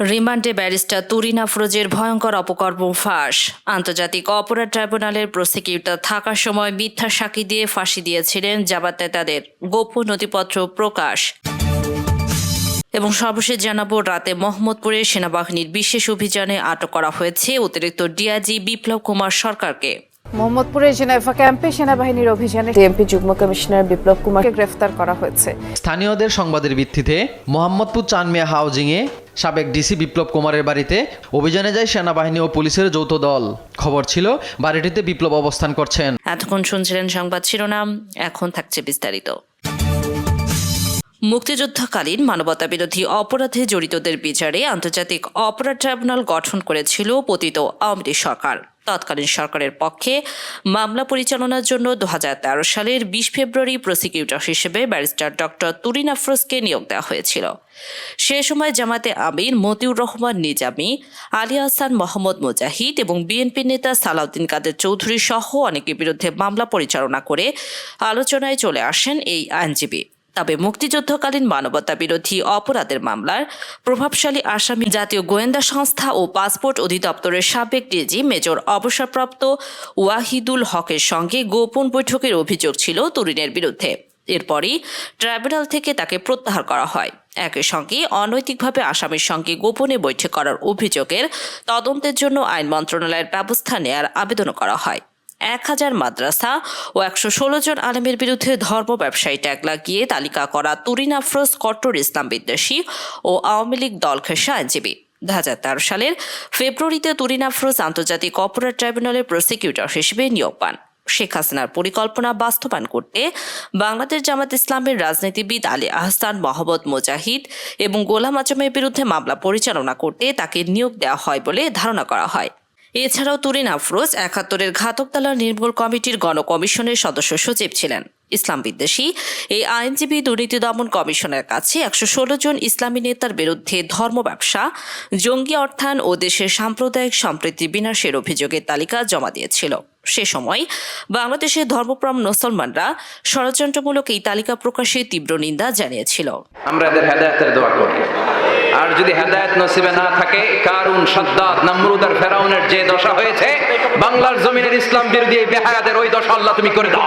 রিমান্ডে ব্যারিস্টার তুরিন আফরোজের ভয়ঙ্কর অপকর্ম ফাঁস। আন্তর্জাতিক অপরাধ ট্রাইব্যুনালের প্রসিকিউটর থাকার সময় মিথ্যা সাক্ষী দিয়ে ফাঁসি দিয়েছিলেন জামাতে তাদের গোপন নথিপত্র প্রকাশ। এবং সর্বশেষ জানাব রাতে মোহাম্মদপুরে সেনাবাহিনীর বিশেষ অভিযানে আটক করা হয়েছে অতিরিক্ত ডিআইজি বিপ্লব কুমার সরকারকে। মোহাম্মদপুরের জেনেভা ক্যাম্পে সেনাবাহিনীর অভিযানে ডিএমপি যুগ্ম কমিশনার বিপ্লব কুমারকে গ্রেফতার করা হয়েছে। স্থানীয়দের সংবাদের ভিত্তিতে মোহাম্মদপুর চানমিয়া হাউজিংয়ে সাবেক ডিসি বিপ্লব কুমারের বাড়িতে। অভিযানে যায় সেনাবাহিনী ও পুলিশের যৌথ দল। খবর ছিল, বাড়িটিতে বিপ্লব অবস্থান করছেন। এতক্ষণ শুনছিলেন সংবাদ শিরোনাম, এখন থাকছে বিস্তারিত। মুক্তিযুদ্ধকালীন মানবতা বিরোধী অপরাধে জড়িতদের বিচারে আন্তর্জাতিক অপরাধ ট্রাইব্যুনাল গঠন করেছিল পতিত আওয়ামী সরকার। তৎকালীন সরকারের পক্ষে মামলা পরিচালনার জন্য দু হাজার তেরো সালের বিশ ফেব্রুয়ারি প্রসিকিউটর হিসেবে ব্যারিস্টার ডক্টর তুরিন আফরোজকে নিয়োগ দেওয়া হয়েছিল। সে সময় জামাতে আমির মতিউর রহমান নিজামি, আলী হাসান মোহাম্মদ মুজাহিদ এবং বিএনপি নেতা সালাউদ্দিন কাদের চৌধুরী সহ অনেকের বিরুদ্ধে মামলা পরিচালনা করে আলোচনায় চলে আসেন এই আইনজীবী। তবে মুক্তিযুদ্ধকালীন মানবতা বিরোধী অপরাধের মামলার প্রভাবশালী আসামি জাতীয় গোয়েন্দা সংস্থা ও পাসপোর্ট অধিদপ্তরের সাবেক ডিজি মেজর অবসরপ্রাপ্ত ওয়াহিদুল হকের সঙ্গে গোপন বৈঠকের অভিযোগ ছিল তরুণের বিরুদ্ধে। এরপরই ট্রাইব্যুনাল থেকে তাকে প্রত্যাহার করা হয়। একই সঙ্গে অনৈতিকভাবে আসামির সঙ্গে গোপনে বৈঠক করার অভিযোগের তদন্তের জন্য আইন মন্ত্রণালয়ের ব্যবস্থা নেয়ার আবেদন করা হয়। এক হাজার মাদ্রাসা ও একশো ষোলো জন আলেমের বিরুদ্ধে ধর্ম ব্যবসায়ী ট্যাগ লাগিয়ে তালিকা করা তুরিন আফরোজ, কট্টর ইসলাম বিদ্বেষী ও আওয়ামী লীগ দল ঘেঁষা আইনজীবী দু হাজার তেরো সালের ফেব্রুয়ারিতে তুরিন আফরোজ আন্তর্জাতিক অপরাধ ট্রাইব্যুনালের প্রসিকিউটর হিসেবে নিয়োগ পান। শেখ হাসিনার পরিকল্পনা বাস্তবায়ন করতে বাংলাদেশ জামাত ইসলামের রাজনীতিবিদ আলী আহসান, মোহাম্মদ মুজাহিদ এবং গোলাম আজমের বিরুদ্ধে মামলা পরিচালনা করতে তাকে নিয়োগ দেওয়া হয় বলে ধারণা করা হয়। এছাড়াও তুরিন আফরোজ, একাত্তরের ঘাতক ঘাতকতালা নির্মূল কমিটির গণকমিশনের সদস্য সচিব ছিলেন। ইসলাম বিদ্বেষী, এই আইনজীবী দুর্নীতি দমন কমিশনের কাছে একশো ষোলো জন ইসলামী নেতার বিরুদ্ধে ধর্ম ব্যবসা, জঙ্গি অর্থায়ন ও দেশের সাম্প্রদায়িক সম্প্রীতি বিনাশের অভিযোগের তালিকা জমা দিয়েছিল। সে সময় বাংলাদেশের ধর্মপ্রাণ মুসলমানরা ষড়যন্ত্রমূলক এই তালিকা প্রকাশে তীব্র নিন্দা জানিয়েছিল। আমরা এদের হেদায়তের দোয়া করি। আর যদি হেদায়ত নসিবে না থাকে কারুন সাদ্দাত নামরুদ আর ফেরাউনের যে দশা হয়েছে বাংলার জমিনের ইসলাম বিরোধী এই বেহায়াদের ওই দশা আল্লাহ তুমি করে দাও।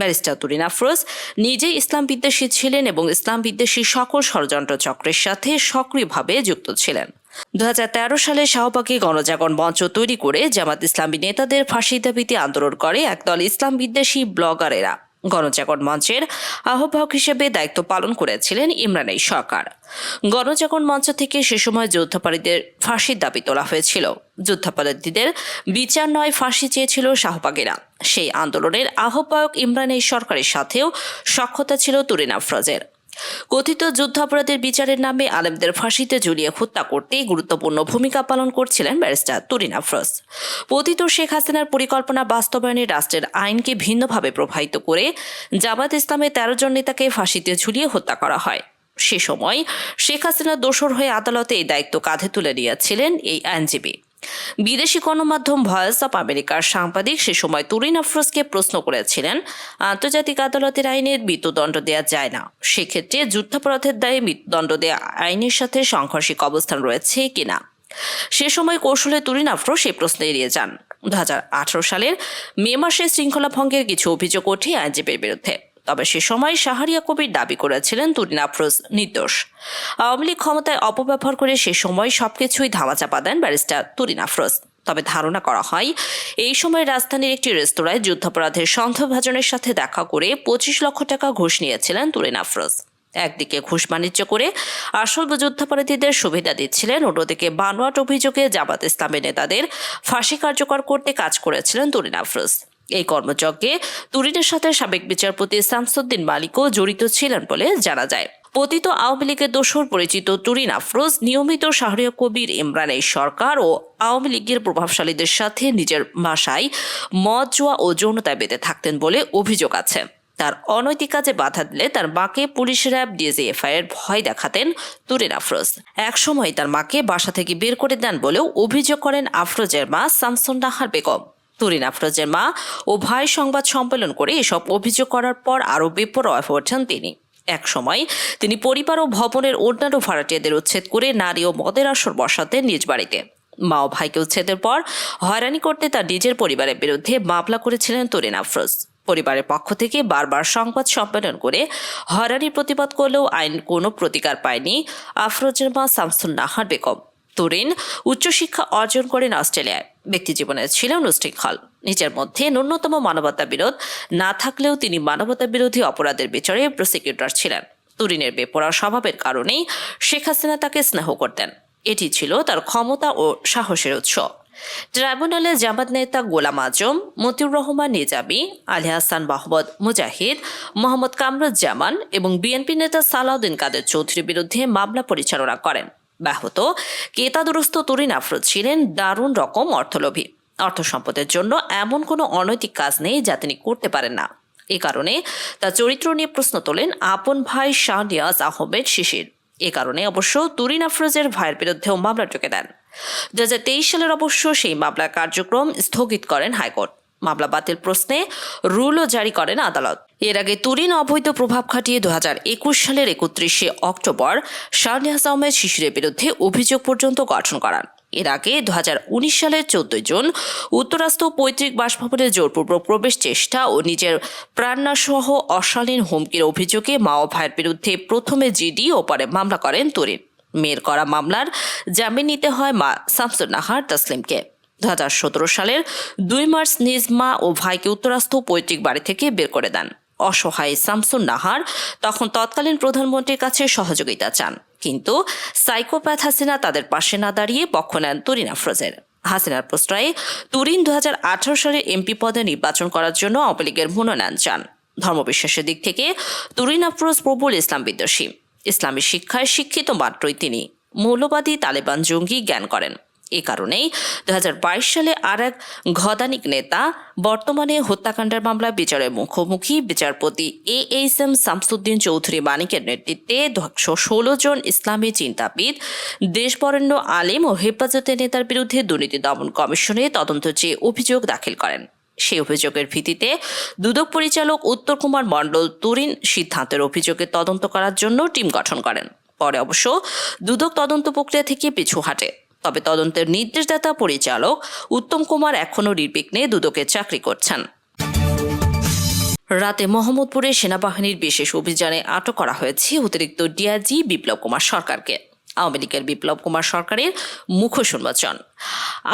ব্যারিস্টার তুরিন আফরোজ নিজেই ইসলাম বিদ্বেষী ছিলেন এবং ইসলাম বিদ্বেষী সকল ষড়যন্ত্র চক্রের সাথে সক্রিয়ভাবে যুক্ত ছিলেন। দু হাজার তেরো সালে শাহবাগে গণজাগরণ মঞ্চ তৈরি করে জামাত ইসলামী নেতাদের ফাঁসির দাবিতে আন্দোলন করে একদল ইসলাম বিদ্বেষী ব্লগারেরা। গণজাগরণ মঞ্চের আহ্বায়ক হিসেবে দায়িত্ব পালন করেছিলেন ইমরান এই সরকার। গণজাগরণ মঞ্চ থেকে সে সময় যুদ্ধাপরাধীদের ফাঁসির দাবি তোলা হয়েছিল। যুদ্ধাপরাধীদের বিচার নয়, ফাঁসি চেয়েছিল শাহবাগেরা। সেই আন্দোলনের আহ্বায়ক ইমরান এই সরকারের সাথেও সক্ষতা ছিল তুরিন আফরোজের। কথিত যুদ্ধাপরাধের বিচারের নামে আলেমদের ফাঁসিতে ঝুলিয়ে হত্যা করতে গুরুত্বপূর্ণ ভূমিকা পালন করছিলেন ব্যারিস্টার তুরিন আফরোজ। পতিত শেখ হাসিনার পরিকল্পনা বাস্তবায়নে রাষ্ট্রের আইনকে ভিন্নভাবে প্রভাবিত করে জামাত ইসলামের তেরো জন নেতাকে ফাঁসিতে ঝুলিয়ে হত্যা করা হয়। সে সময় শেখ হাসিনা দোসর হয়ে আদালতে এই দায়িত্ব কাঁধে তুলে নিয়েছিলেন এই আইনজীবী। বিদেশি গণমাধ্যম ভয়েস অব আমেরিকার সাংবাদিক সে সময় তুরিন আফরোজকে প্রশ্ন করেছিলেন, আন্তর্জাতিক আদালতের আইনে মৃত্যুদণ্ড দেওয়া যায় না। সেক্ষেত্রে যুদ্ধাপরাধের দায়ে মৃত্যুদণ্ড দেওয়া আইনের সাথে সাংঘর্ষিক অবস্থান রয়েছে কিনা? সে সময় কৌশলে তুরিন আফরোজ সে প্রশ্নে এড়িয়ে যান। দু হাজার আঠারো সালের মে মাসে শৃঙ্খলা ভঙ্গের কিছু অভিযোগ ওঠে আইনজীবীর বিরুদ্ধে। তবে সে সময় শাহরিয়া কবির দাবি করেছিলেন তুরিন আফরোজ নির্দোষ। আওয়ামী লীগ ক্ষমতায় অপব্যবহার করে সে সময় সবকিছুই ধামাচাপা দেন ব্যারিস্টার তুরিন আফরোজ তবে ধারণা করা হয়, এই সময় রাজধানীর একটি রেস্তোরাঁয় যুদ্ধাপরাধের সন্দেহভাজনের সাথে দেখা করে পঁচিশ লক্ষ টাকা ঘুষ নিয়েছিলেন তুরিন আফরোজ একদিকে ঘুষ বাণিজ্য করে আসল যুদ্ধাপরাধীদের সুবিধা দিচ্ছিলেন, অন্যদিকে বানোয়াট অভিযোগে জামাত ইসলামের নেতাদের ফাঁসি কার্যকর করতে কাজ করেছিলেন তুরিন আফরোজ এই কর্মযজ্ঞে তুরিনের সাথে সাবেক বিচারপতি শামসুদ্দিন মালিকও জড়িত ছিলেন বলে জানা যায়। পতিত আওয়ামী লীগের দোসর পরিচিত তুরিন আফরোজ, নিয়মিত শাহরিয়া কবির ইমরান এই সরকার ও আওয়ামী লীগের প্রভাবশালীদের সাথে নিজের বাসায় মদ, জোয়া ও যৌনতায় বেঁধে থাকতেন বলে অভিযোগ আছে। তার অনৈতিক কাজে বাধা দিলে তার মাকে পুলিশ র্যাব, ডিজিএফআই এর ভয় দেখাতেন তুরিন আফরোজ। একসময় তার মাকে বাসা থেকে বের করে দেন বলেও অভিযোগ করেন আফরোজের মা শামসুন বেগম। তুরিন আফরোজের মা ও ভাই সংবাদ সম্মেলন করে এসব অভিযোগ করার পর আরও বেপরোয়া হয়ে ওঠেন তিনি। এক সময় তিনি পরিবার ও ভবনের অন্যান্য ভাড়াটিয়াদের উচ্ছেদ করে নারী ও মদের আসর বসাতেন নিজ বাড়িতে। মা ও ভাইকে উচ্ছেদের পর হয়রানি করতে তার নিজের পরিবারের বিরুদ্ধে মামলা করেছিলেন তরিন আফরোজ। পরিবারের পক্ষ থেকে বারবার সংবাদ সম্মেলন করে হয়রানির প্রতিবাদ করলেও আইন কোনো প্রতিকার পায়নি আফরোজের মা শামসুল নাহার বেগম। তরিন উচ্চশিক্ষা অর্জন করেন অস্ট্রেলিয়ায়। ব্যক্তিজীবনে ছিলেন উশৃঙ্খল। নিজের মধ্যে ন্যূনতম মানবতা বিরোধ না থাকলেও তিনি মানবতা বিরোধী অপরাধের বিচারে প্রসিকিউটর ছিলেন। তুরিনের বেপরা স্বভাবের কারণেই শেখ হাসিনা তাকে স্নেহ করতেন। এটি ছিল তার ক্ষমতা ও সাহসের উৎস। ট্রাইব্যুনালে জামাত নেতা গোলাম আজম, মতিউর রহমান নিজামী, আলী হাসান মাহমদ মুজাহিদ, মোহাম্মদ কামরুজ্জামান এবং বিএনপি নেতা সালাউদ্দিন কাদের চৌধুরীর বিরুদ্ধে মামলা পরিচালনা করেন। ব্যাহত। কেতাদুরস্ত তরিন আফরোজ ছিলেন দারুণ রকম অর্থলোভী। অর্থ সম্পদের জন্য এমন কোনো অনৈতিক কাজ নেই যা তিনি করতে পারেন না। এ কারণে তার চরিত্র নিয়ে প্রশ্ন তোলেন আপন ভাই শাহ নিয়াজ আহমেদ শিশির। এ কারণে অবশ্য তুরিন আফরোজের ভাইয়ের বিরুদ্ধেও মামলা টুকে দেন। দুহাজার তেইশ সালের অবশ্য সেই মামলার কার্যক্রম স্থগিত করেন হাইকোর্ট। মামলা বাতিল প্রশ্নে রুলও জারি করেন আদালত। এর আগে তুরিন অবৈধ প্রভাব খাটিয়ে দুহাজার একুশ সালের একত্রিশে অক্টোবর শাহনিয়াজ আহমেদ শিশিরের বিরুদ্ধে অভিযোগ পর্যন্ত গঠন করান। এর আগে দু হাজার উনিশ সালের চোদ্দই জুন উত্তরাস্ত পৈতৃক বাসভবনে জোরপূর্বক প্রবেশ চেষ্টা ও নিজের প্রাণনাসহ অশালীন হুমকির অভিযোগে মা ও ভাইয়ের বিরুদ্ধে প্রথমে জিডি ও পরে মামলা করেন তরিন। মেয়ের করা মামলার জামিন নিতে হয় মা শামসুন নাহার তাসলিমকে সতেরো সালের দুই মার্চ নিজ মা ও ভাইকে উত্তরাস্ত পৈতৃক বাড়ি থেকে বের করে দেন। অসহায় শামসুন নাহার তখন তৎকালীন প্রধানমন্ত্রীর কাছে সহযোগিতা চান। কিন্তু সাইকোপ্যাথ হাসিনা তাদের পাশে না দাঁড়িয়ে পক্ষ নেন তুরিন আফরোজের। হাসিনার প্রশ্রয়ে তুরিন দু হাজার আঠারো সালে এমপি পদে নির্বাচন করার জন্য আওয়ামী লীগের মনোনয়ন চান। ধর্মবিশ্বাসের দিক থেকে তুরিন আফরোজ প্রবল ইসলাম বিদ্বেষী। ইসলামী শিক্ষায় শিক্ষিত মাত্রই তিনি। মৌলবাদী তালেবান জঙ্গি জ্ঞান করেন। এ কারণেই দু হাজার বাইশ সালে আর এক ঘদানিক নেতা বর্তমানে হত্যাকাণ্ডের মামলা বিচারের মুখোমুখি। বিচারপতি A H M Shamsuddin Chowdhury মানিকের নেতৃত্বে একশো ষোলো জন ইসলামী চিন্তাবিদ, দেশবরেণ্য আলিম ও হেফাজতের নেতার বিরুদ্ধে দুর্নীতি দমন কমিশনে তদন্ত চেয়ে অভিযোগ দাখিল করেন। সেই অভিযোগের ভিত্তিতে দুদক পরিচালক উত্তর কুমার মণ্ডল তুরিন সিদ্ধান্তের অভিযোগে তদন্ত করার জন্য টিম গঠন করেন। পরে অবশ্য দুদক তদন্ত প্রক্রিয়া থেকে পিছু হাঁটে। তবে তদন্তের নির্দেশদাতা পরিচালক উত্তম কুমার এখনও নির্বিঘ্নে দুদকে চাকরি করছেন। রাতে মোহাম্মদপুরে সেনাবাহিনীর বিশেষ অভিযানে আটক করা হয়েছে অতিরিক্ত ডিআইজি বিপ্লব কুমার সরকারকে। আওয়ামী লীগের বিপ্লব কুমার সরকারের মুখোশ উন্মোচন।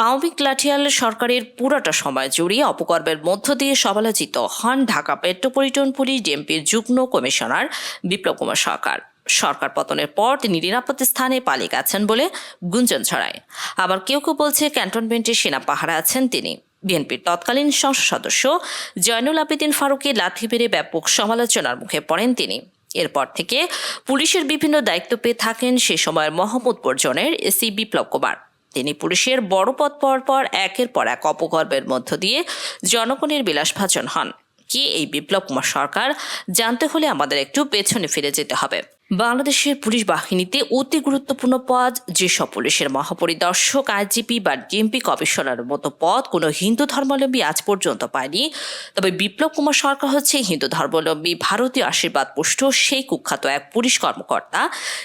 আওয়ামী লাঠিয়াল সরকারের পুরোটা সময় জুড়ে অপকর্মের মধ্য দিয়ে সমালোচিত হন ঢাকা মেট্রোপলিটন পুলিশ ডিএমপির যুগ্ম কমিশনার বিপ্লব কুমার সরকার। সরকার পতনের পর তিনি নিরাপদ স্থানে পালিয়ে গেছেন বলে গুঞ্জন ছড়ায়। আবার কেউ কেউ বলছে ক্যান্টনমেন্টে সেনা পাহারা আছেন তিনি। বিএনপির তৎকালীন সংসদ সদস্য জয়নুল আবেদিন ফারুকে লাথি মেরে ব্যাপক সমালোচনার মুখে পড়েন তিনি। এরপর থেকে পুলিশের বিভিন্ন দায়িত্ব পেয়ে থাকেন সে সময়ের মোহাম্মদপুর জোনের এসি বিপ্লব কুমার। তিনি পুলিশের বড় পদ পর পর একের পর এক অপকর্মের মধ্য দিয়ে জনগণের বিলাসভাজন হন। কি এই বিপ্লব কুমার সরকার? জানতে হলে আমাদের একটু পেছনে ফিরে যেতে হবে। বাংলাদেশের পুলিশ বাহিনীতে অতি গুরুত্বপূর্ণ পদ যেসব পুলিশের মহাপরিদর্শক আইজিপি বা ডিএমপি কমিশনারের মতো পদ কোনো হিন্দু ধর্মাবলম্বী আজ পর্যন্ত পায়নি। তবে বিপ্লব কুমার সরকার হচ্ছে হিন্দু ধর্মাবলম্বী, ভারতীয় আশীর্বাদ পুষ্ট, সেই কুখ্যাত এক পুলিশ কর্মকর্তা,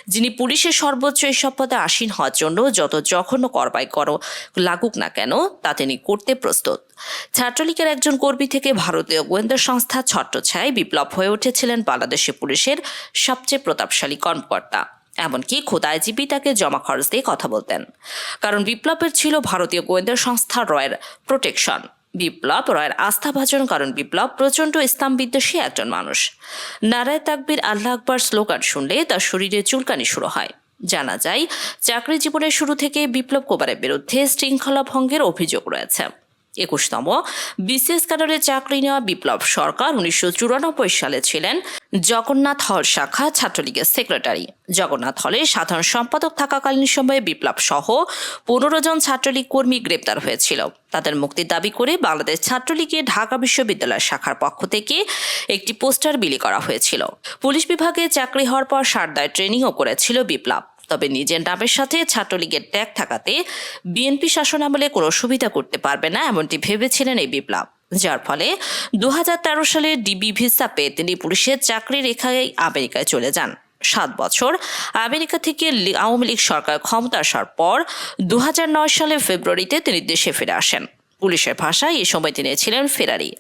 যিনি পুলিশের সর্বোচ্চ এসব পদে আসীন হওয়ার জন্য যত জঘন্য করবাই করো লাগুক না কেন, তা তিনি করতে প্রস্তুত। ছাত্রলীগের একজন কর্মী থেকে ভারতীয় গোয়েন্দা সংস্থা ছত্রছায় বিপ্লব হয়ে উঠেছিলেন বাংলাদেশি পুলিশের সবচেয়ে প্রতাপশালী কর্মকর্তা। এমনকি খোদ তাকে জমা খরচ দিয়ে কথা বলতেন। কারণ বিপ্লবের ছিল ভারতীয় গোয়েন্দা সংস্থা রয়ের প্রোটেকশন। বিপ্লব রয়ের আস্থাভাজন কারণ বিপ্লব প্রচণ্ড ইসলাম বিদ্বেষী একজন মানুষ। নারায় তাকবির আল্লাহ আকবর স্লোগান শুনলে তার শরীরে চুলকানি শুরু হয়। জানা যায়, চাকরি জীবনের শুরু থেকে বিপ্লব কুমারের বিরুদ্ধে শৃঙ্খলা ভঙ্গের অভিযোগ রয়েছে। একুশতম। বিসিএস ক্যাডারে চাকরি নেওয়া বিপ্লব সরকার উনিশশো চুরানব্বই সালে ছিলেন জগন্নাথ হল শাখা ছাত্রলীগের সেক্রেটারি। জগন্নাথ হলে সাধারণ সম্পাদক থাকাকালীন সময়ে বিপ্লব সহ পনেরো জন ছাত্রলীগ কর্মী গ্রেপ্তার হয়েছিল। তাদের মুক্তির দাবি করে বাংলাদেশ ছাত্রলীগের ঢাকা বিশ্ববিদ্যালয় শাখার পক্ষ থেকে একটি পোস্টার বিলি করা হয়েছিল। পুলিশ বিভাগে চাকরি হওয়ার পর সারদায় ট্রেনিংও করেছিল বিপ্লব। তবে নিজের নামের সাথে ছাত্রলীগের ট্যাগ থাকাতে বিএনপি শাসনামলে কোনো সুবিধা করতে পারবে না এমনটি ভেবেছিলেন এই বিপ্লব। যার ফলে দু হাজার তেরো সালে ডিবি ভিসা পেয়ে তিনি পুলিশের চাকরি রেখায় আমেরিকায় চলে যান। সাত বছর আমেরিকা থেকে আওয়ামী লীগ সরকার ক্ষমতা আসার পর দু হাজার নয় সালে ফেব্রুয়ারিতে তিনি দেশে ফিরে আসেন। পুলিশের ভাষায় এ সময় তিনি ছিলেন ফেরারি।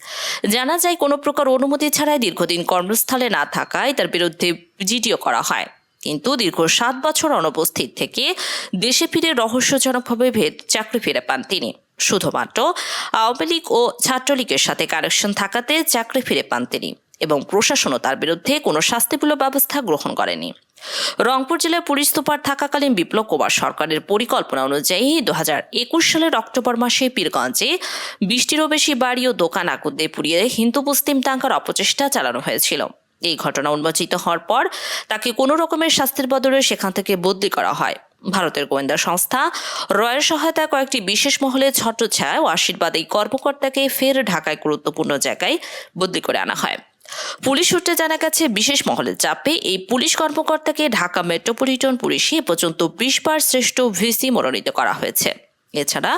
জানা যায় কোনো প্রকার অনুমতি ছাড়াই দীর্ঘদিন কর্মস্থলে না থাকায় তার বিরুদ্ধে জিডিও করা হয়। কিন্তু দীর্ঘ সাত বছর অনুপস্থিত থেকে দেশে ফিরে রহস্যজনকভাবে ভেদ চাকরি ফিরে পান তিনি। শুধুমাত্র আওয়ামী লীগ ও ছাত্রলীগের সাথে কানেকশন থাকাতে চাকরি ফিরে পান তিনি এবং প্রশাসনও তার বিরুদ্ধে কোনো শাস্তিমূলক ব্যবস্থা গ্রহণ করেনি। রংপুর জেলার পুলিশ সুপার থাকাকালীন বিপ্লব কুমার সরকারের পরিকল্পনা অনুযায়ী দু হাজার একুশ সালের অক্টোবর মাসে পীরগঞ্জে বৃষ্টিরও বেশি বাড়ি ও দোকান দিয়ে পুড়িয়ে হিন্দু মুসলিম দাঙ্গার অপচেষ্টা চালানো হয়েছিল। এই ঘটনা উন্মোচিত হওয়ার পর তাকে কোনো রকমের শাস্তির বদলে সেখান থেকে বদলি করা হয়। ভারতের গোয়েন্দা সংস্থা রয়ের সহায়তায় কয়েকটি বিশেষ মহলে ছত্রছায়া ও আশীর্বাদ এই কর্মকর্তাকে ফের ঢাকায় গুরুত্বপূর্ণ জায়গায় বদলি করে আনা হয়। পুলিশ সূত্রে জানা গেছে, বিশেষ মহলের চাপে এই পুলিশ কর্মকর্তাকে ঢাকা মেট্রোপলিটন পুলিশে এ পর্যন্ত বিশ বার শ্রেষ্ঠ ভিসি মনোনীত করা হয়েছে। এছাড়া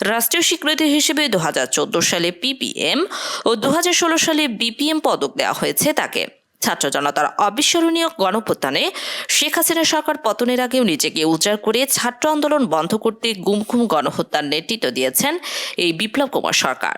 রাষ্ট্রীয় স্বীকৃতি হিসেবে দু হাজার চোদ্দ সালে পিপিএম ও দু হাজার ষোলো সালে বিপিএম পদক দেওয়া হয়েছে তাকে। ছাত্র জনতার অবিস্মরণীয় গণপ্রত্যানে শেখ হাসিনা সরকার পতনের আগেও নিজেকে উজাড় করে ছাত্র আন্দোলন বন্ধ করতে গুমখুম গণহত্যার নেতৃত্ব দিয়েছেন এই বিপ্লব কুমার সরকার।